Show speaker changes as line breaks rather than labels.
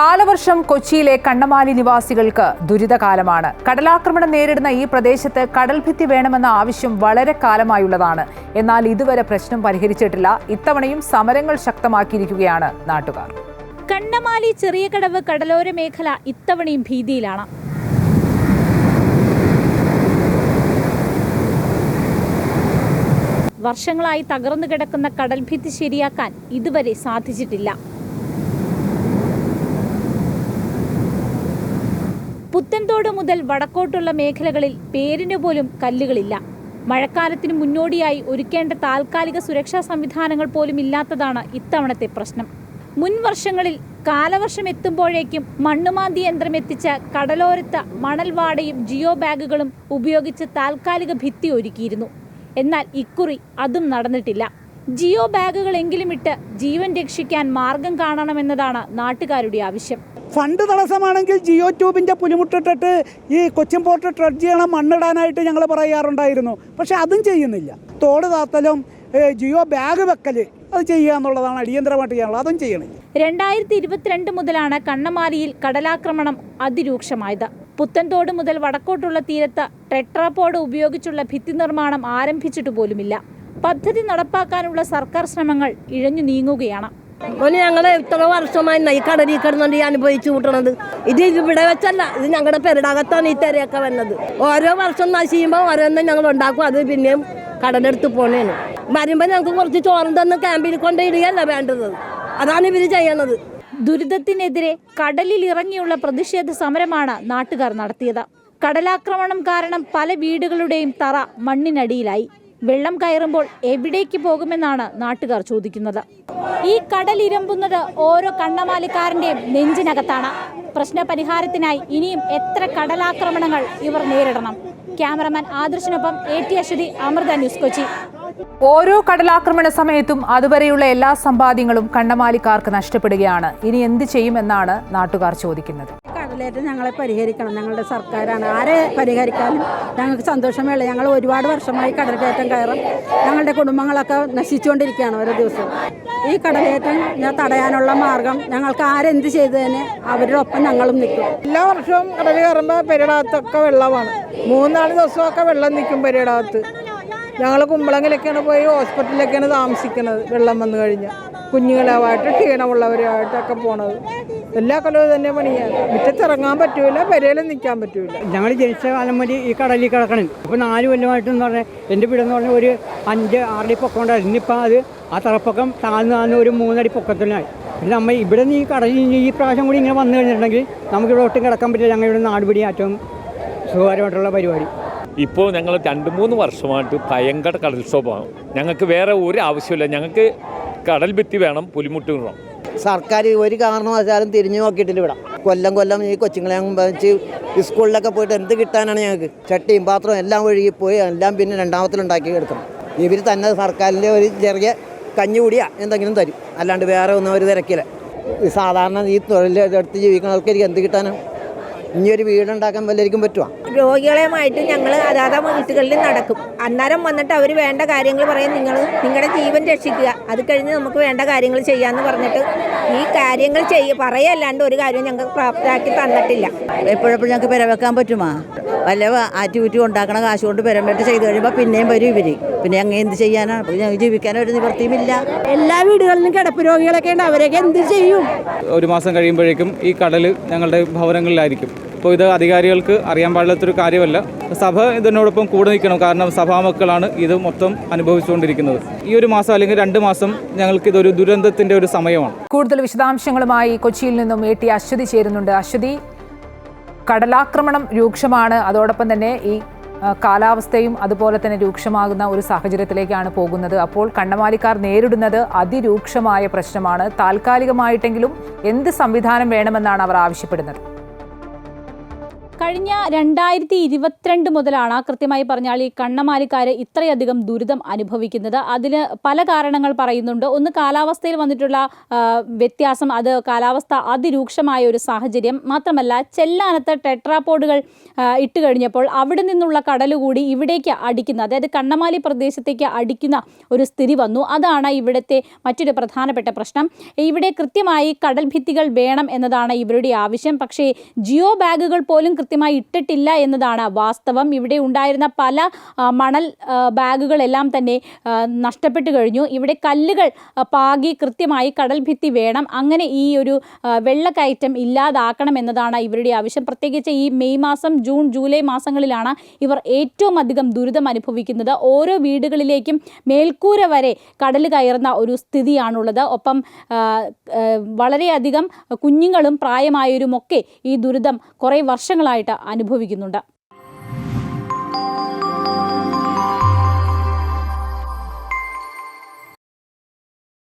കാലവർഷം കൊച്ചിയിലെ കണ്ണമാലി നിവാസികൾക്ക് ദുരിതകാലമാണ്. കടലാക്രമണം നേരിടുന്ന ഈ പ്രദേശത്ത് കടൽഭിത്തി വേണമെന്ന ആവശ്യം വളരെ കാലമായുള്ളതാണ്. എന്നാൽ ഇതുവരെ പ്രശ്നം പരിഹരിച്ചിട്ടില്ല. ഇത്തവണയും സമരങ്ങൾ ശക്തമാക്കിയിരിക്കുകയാണ് നാട്ടുകാർ.
കണ്ണമാലി ചെറിയ കടവ് കടലോര മേഖല ഇത്തവണയും ഭീതിയിലാണ്. വർഷങ്ങളായി തകർന്നു കിടക്കുന്ന കടൽഭിത്തി ശരിയാക്കാൻ ഇതുവരെ സാധിച്ചിട്ടില്ല. പുത്തൻതോട് മുതൽ വടക്കോട്ടുള്ള മേഖലകളിൽ പേരിന് പോലും കല്ലുകളില്ല. മഴക്കാലത്തിന് മുന്നോടിയായി ഒരുക്കേണ്ട താൽക്കാലിക സുരക്ഷാ സംവിധാനങ്ങൾ പോലും ഇല്ലാത്തതാണ് ഇത്തവണത്തെ പ്രശ്നം. മുൻ വർഷങ്ങളിൽ കാലവർഷം എത്തുമ്പോഴേക്കും മണ്ണുമാന്തി യന്ത്രം എത്തിച്ച കടലോരത്ത് മണൽവാടയും ജിയോ ബാഗുകളും ഉപയോഗിച്ച് താൽക്കാലിക ഭിത്തി ഒരുക്കിയിരുന്നു. എന്നാൽ ഇക്കുറി അതും നടന്നിട്ടില്ല. ജിയോ ബാഗുകളെങ്കിലും ഇട്ട് ജീവൻ രക്ഷിക്കാൻ മാർഗം കാണണമെന്നതാണ് നാട്ടുകാരുടെ ആവശ്യം.
ഫണ്ട് തടസ്സമാണെങ്കിൽ ജിയോ ട്യൂബിന്റെ പുലിമുട്ടിട്ടിട്ട് ഈ കൊച്ചിൻ പോർട്ട് ട്രഡ് ചെയ്യണം മണ്ണിടാനായിട്ട് ഞങ്ങൾ പറയാറുണ്ടായിരുന്നു. പക്ഷെ അതും ചെയ്യുന്നില്ല. തോട് താത്തലും ജിയോ ബാഗ് വെക്കൽ അത് ചെയ്യുക എന്നുള്ളതാണ് അടിയന്തരമായിട്ട് ചെയ്യാനുള്ളത്. അതും ചെയ്യണില്ല.
രണ്ടായിരത്തി ഇരുപത്തിരണ്ട് മുതലാണ് കണ്ണമാലിയിൽ കടലാക്രമണം അതിരൂക്ഷമായത്. പുത്തൻതോട് മുതൽ വടക്കോട്ടുള്ള തീരത്ത് ടെട്രാപോഡ് ഉപയോഗിച്ചുള്ള ഭിത്തി നിർമ്മാണം ആരംഭിച്ചിട്ട് പോലുമില്ല. പദ്ധതി നടപ്പാക്കാനുള്ള സർക്കാർ ശ്രമങ്ങൾ ഇഴഞ്ഞു നീങ്ങുകയാണ്.
ഓന് ഞങ്ങൾ ഇത്ര വർഷമായി ഈ കടലിൽ കിടന്നുകൊണ്ട് ഈ അനുഭവിച്ചു കൂട്ടണത്. ഇത് ഇവിടെ വെച്ചല്ല ഇത് ഞങ്ങളുടെ പെരടകത്താണ് ഈ തിരയൊക്കെ വന്നത്. ഓരോ വർഷം നശിക്കുമ്പോൾ ഓരോന്നും ഞങ്ങൾ ഉണ്ടാക്കും അത് പിന്നെയും കടലെടുത്ത് പോണേന്. വരുമ്പോൾ ഞങ്ങൾക്ക് കുറച്ച് ചോറും തന്ന് ക്യാമ്പിൽ കൊണ്ടിടുകയല്ല വേണ്ടത്. അതാണ് ഇവർ ചെയ്യണത്.
ദുരിതത്തിനെതിരെ കടലിൽ ഇറങ്ങിയുള്ള പ്രതിഷേധ സമരമാണ് നാട്ടുകാർ നടത്തിയത്. കടലാക്രമണം കാരണം പല വീടുകളുടെയും തറ മണ്ണിനടിയിലായി. വെള്ളം കയറുമ്പോൾ എവിടേക്ക് പോകുമെന്നാണ് നാട്ടുകാർ ചോദിക്കുന്നത്. ഈ കടലിരമ്പുന്നത് ഓരോ കണ്ണമാലിക്കാരന്റെയും നെഞ്ചിനകത്താണ്. പ്രശ്ന പരിഹാരത്തിനായി ഇനിയും എത്ര കടലാക്രമണങ്ങൾ ഇവർ നേരിടണം. Cameraman ആദർശിനൊപ്പം A T Ashwathi Amrita news Kochi.
ഓരോ കടലാക്രമണ സമയത്തും അതുവരെയുള്ള എല്ലാ സമ്പാദ്യങ്ങളും കണ്ണമാലിക്കാർക്ക് നഷ്ടപ്പെടുകയാണ്. ഇനി എന്ത് ചെയ്യുമെന്നാണ് നാട്ടുകാർ ചോദിക്കുന്നത്.
കടലേറ്റം ഞങ്ങളെ പരിഹരിക്കണം. ഞങ്ങളുടെ സർക്കാരാണ്. ആരെ പരിഹരിക്കാനും ഞങ്ങൾക്ക് സന്തോഷമേ ഞങ്ങൾ ഒരുപാട് വർഷമായി കടൽക്കയറ്റം കയറും. ഞങ്ങളുടെ കുടുംബങ്ങളൊക്കെ നശിച്ചുകൊണ്ടിരിക്കുകയാണ് ഓരോ ദിവസവും. ഈ കടലേറ്റം ഞാൻ തടയാനുള്ള മാർഗം ഞങ്ങൾക്ക് ആരെന്ത് ചെയ്തതിന് അവരുടെ ഒപ്പം ഞങ്ങളും നിൽക്കും.
എല്ലാ വർഷവും കടൽ കയറുമ്പോൾ പെരിടാത്തൊക്കെ വെള്ളമാണ്. മൂന്നാൽ ദിവസമൊക്കെ വെള്ളം നിൽക്കും പെരിടാത്ത് ഞങ്ങൾ കുമ്പളങ്ങിലൊക്കെയാണ് പോയി ഹോസ്പിറ്റലിലൊക്കെയാണ് താമസിക്കുന്നത് വെള്ളം വന്നു കഴിഞ്ഞാൽ കുഞ്ഞുങ്ങളായിട്ട് ക്ഷീണമുള്ളവരുമായിട്ടൊക്കെ പോണത്. എല്ലാ കൊല്ലവും തന്നെ പണിയാണ് മുറ്റത്തിറങ്ങാൻ പറ്റൂല പെരയിലും നിൽക്കാൻ പറ്റൂല.
ഞങ്ങൾ ജനിച്ച കാലം മുതൽ ഈ കടലിൽ കിടക്കണം. ഇപ്പോൾ നാല് കൊല്ലമായിട്ടെന്ന് പറഞ്ഞാൽ എന്റെ വീടെന്ന് പറഞ്ഞാൽ ഒരു അഞ്ച് ആറടി പൊക്കം ഉണ്ടായിരുന്നു. ഇന്നിപ്പോൾ അത് ആ തറപ്പൊക്കം താഴ്ന്നു താഴ്ന്ന് ഒരു മൂന്നടി പൊക്കത്തിനായി പിന്നെ നമ്മൾ ഇവിടെ നിന്ന് ഈ കടലിൽ ഈ പ്രാവശ്യം കൂടി ഇങ്ങനെ വന്നു കഴിഞ്ഞിട്ടുണ്ടെങ്കിൽ നമുക്കിവിടെ ഒട്ടും കിടക്കാൻ പറ്റില്ല. ഞങ്ങൾ ഇവിടെ നാടുപിടി ഏറ്റവും സുഖകരമായിട്ടുള്ള പരിപാടി.
ഇപ്പോൾ ഞങ്ങൾ രണ്ട് മൂന്ന് വർഷമായിട്ട് ഭയങ്കര കടൽക്ഷോഭമാണ്. ഞങ്ങൾക്ക് വേറെ ഒരു ആവശ്യമില്ല ഞങ്ങൾക്ക് കടൽ ഭിത്തി വേണം പുലിമുട്ട് വേണം.
സർക്കാർ ഒരു കാരണവശാലും തിരിഞ്ഞു നോക്കിയിട്ടില്ല ഇവിടെ. കൊല്ലം കൊല്ലം ഈ കൊച്ചുങ്ങളെ വെച്ച് സ്കൂളിലൊക്കെ പോയിട്ട് എന്ത് കിട്ടാനാണ് ഞങ്ങൾക്ക്? ചട്ടിയും പാത്രവും എല്ലാം ഒഴുകി പോയി എല്ലാം പിന്നെ രണ്ടാമത്തിലുണ്ടാക്കി എടുക്കണം. ഇവർ തന്നെ സർക്കാരിന്റെ ഒരു ചെറിയ കഞ്ഞി കഞ്ഞുകൂടിയാ എന്തെങ്കിലും തരും. അല്ലാണ്ട് വേറെ ഒന്നും അവർ തിരക്കില്ല. സാധാരണ ഈ തൊഴിലെടുത്ത് ജീവിക്കുന്നവർക്ക് എനിക്ക് എന്ത് കിട്ടാനാണ് ഇനി ഒരു വീടുണ്ടാക്കാൻ വല്ലവർക്കും പറ്റുമോ
രോഗികളെയുമായിട്ട് ഞങ്ങൾ അതാത് വീട്ടുകളിൽ നടക്കും. അന്നേരം വന്നിട്ട് അവർ വേണ്ട കാര്യങ്ങൾ പറയും നിങ്ങൾ നിങ്ങളുടെ ജീവൻ രക്ഷിക്കുക. അത് കഴിഞ്ഞ് നമുക്ക് വേണ്ട കാര്യങ്ങൾ ചെയ്യാമെന്ന് പറഞ്ഞിട്ട് ഈ കാര്യങ്ങൾ ചെയ്യ പറയല്ലാണ്ട് ഒരു കാര്യം ഞങ്ങൾക്ക് പ്രാപ്തരാക്കി തന്നിട്ടില്ല.
എപ്പോഴെപ്പോഴും ഞങ്ങൾക്ക് പെരവെക്കാൻ പറ്റുമോ? വല്ല ആറ്റുകുറ്റി ഉണ്ടാക്കണ കാശ് കൊണ്ട് പെരമ്പേട്ട് ചെയ്ത് കഴിയുമ്പോൾ പിന്നെയും വരും ഇവർ. പിന്നെ അങ്ങനെ എന്ത് ചെയ്യാനാണ് അപ്പോൾ ഞങ്ങൾ ജീവിക്കാൻ ഒരു നിവൃത്തിയുമില്ല എല്ലാ വീടുകളിലും കിടപ്പ് രോഗികളൊക്കെ ഉണ്ട്. അവരൊക്കെ എന്ത് ചെയ്യും?
ഒരു മാസം കഴിയുമ്പോഴേക്കും ഈ കടൽ ഞങ്ങളുടെ ഭവനങ്ങളിലായിരിക്കും. അപ്പോൾ ഇത് അധികാരികൾക്ക് അറിയാൻ പാടില്ലാത്തൊരു കാര്യമല്ല. സഭ ഇതിനോടൊപ്പം കൂടെ നിൽക്കണം. കാരണം സഭാമക്കളാണ് ഇത് മൊത്തം അനുഭവിച്ചുകൊണ്ടിരിക്കുന്നത്. ഈ ഒരു മാസം അല്ലെങ്കിൽ രണ്ട് മാസം ഞങ്ങൾക്ക് ഇതൊരു ദുരന്തത്തിന്റെ ഒരു സമയമാണ്.
കൂടുതൽ വിശദാംശങ്ങളുമായി കൊച്ചിയിൽ നിന്നും എ ടി അശ്വതി ചേരുന്നുണ്ട്. അശ്വതി കടലാക്രമണം രൂക്ഷമാണ്. അതോടൊപ്പം തന്നെ ഈ കാലാവസ്ഥയും അതുപോലെ തന്നെ രൂക്ഷമാകുന്ന ഒരു സാഹചര്യത്തിലേക്കാണ് പോകുന്നത്. അപ്പോൾ കണ്ണമാലിക്കാർ നേരിടുന്നത് അതിരൂക്ഷമായ പ്രശ്നമാണ്. താൽക്കാലികമായിട്ടെങ്കിലും എന്ത് സംവിധാനം വേണമെന്നാണ് അവർ ആവശ്യപ്പെടുന്നത്.
കഴിഞ്ഞ രണ്ടായിരത്തി ഇരുപത്തിരണ്ട് മുതലാണ് കൃത്യമായി പറഞ്ഞാൽ ഈ കണ്ണമാലിക്കാർ ഇത്രയധികം ദുരിതം അനുഭവിക്കുന്നത്. അതിന് പല കാരണങ്ങൾ പറയുന്നുണ്ട്. ഒന്ന് കാലാവസ്ഥയിൽ വന്നിട്ടുള്ള വ്യത്യാസം അത് കാലാവസ്ഥ അതിരൂക്ഷമായ ഒരു സാഹചര്യം. മാത്രമല്ല ചെല്ലാനത്ത് ടെട്രാപോഡുകൾ ഇട്ട് കഴിഞ്ഞപ്പോൾ അവിടെ നിന്നുള്ള കടൽ കൂടി ഇവിടേക്ക് അടിക്കുന്ന അതായത് കണ്ണമാലി പ്രദേശത്തേക്ക് അടിക്കുന്ന ഒരു സ്ഥിതി വന്നു. അതാണ് ഇവിടുത്തെ മറ്റൊരു പ്രധാനപ്പെട്ട പ്രശ്നം. ഇവിടെ കൃത്യമായി കടൽ ഭിത്തികൾ വേണം എന്നതാണ് ഇവരുടെ ആവശ്യം. പക്ഷേ ജിയോ ബാഗുകൾ പോലും കൃത്യമായി ഇട്ടിട്ടില്ല എന്നതാണ് വാസ്തവം. ഇവിടെ ഉണ്ടായിരുന്ന പല മണൽ ബാഗുകളെല്ലാം തന്നെ നഷ്ടപ്പെട്ടു കഴിഞ്ഞു. ഇവിടെ കല്ലുകൾ പാകി കൃത്യമായി കടൽ ഭിത്തി വേണം. അങ്ങനെ ഈ ഒരു വെള്ളക്കയറ്റം ഇല്ലാതാക്കണം എന്നതാണ് ഇവരുടെ ആവശ്യം. പ്രത്യേകിച്ച് ഈ മെയ് മാസം ജൂൺ ജൂലൈ മാസങ്ങളിലാണ് ഇവർ ഏറ്റവും അധികം ദുരിതം അനുഭവിക്കുന്നത്. ഓരോ വീടുകളിലേക്കും മേൽക്കൂര വരെ കടൽ കയറുന്ന ഒരു സ്ഥിതിയാണുള്ളത്. ഒപ്പം വളരെയധികം കുഞ്ഞുങ്ങളും പ്രായമായവരുമൊക്കെ ഈ ദുരിതം കുറേ വർഷങ്ങളായിട്ട് അനുഭവിക്കുന്നുണ്ട്.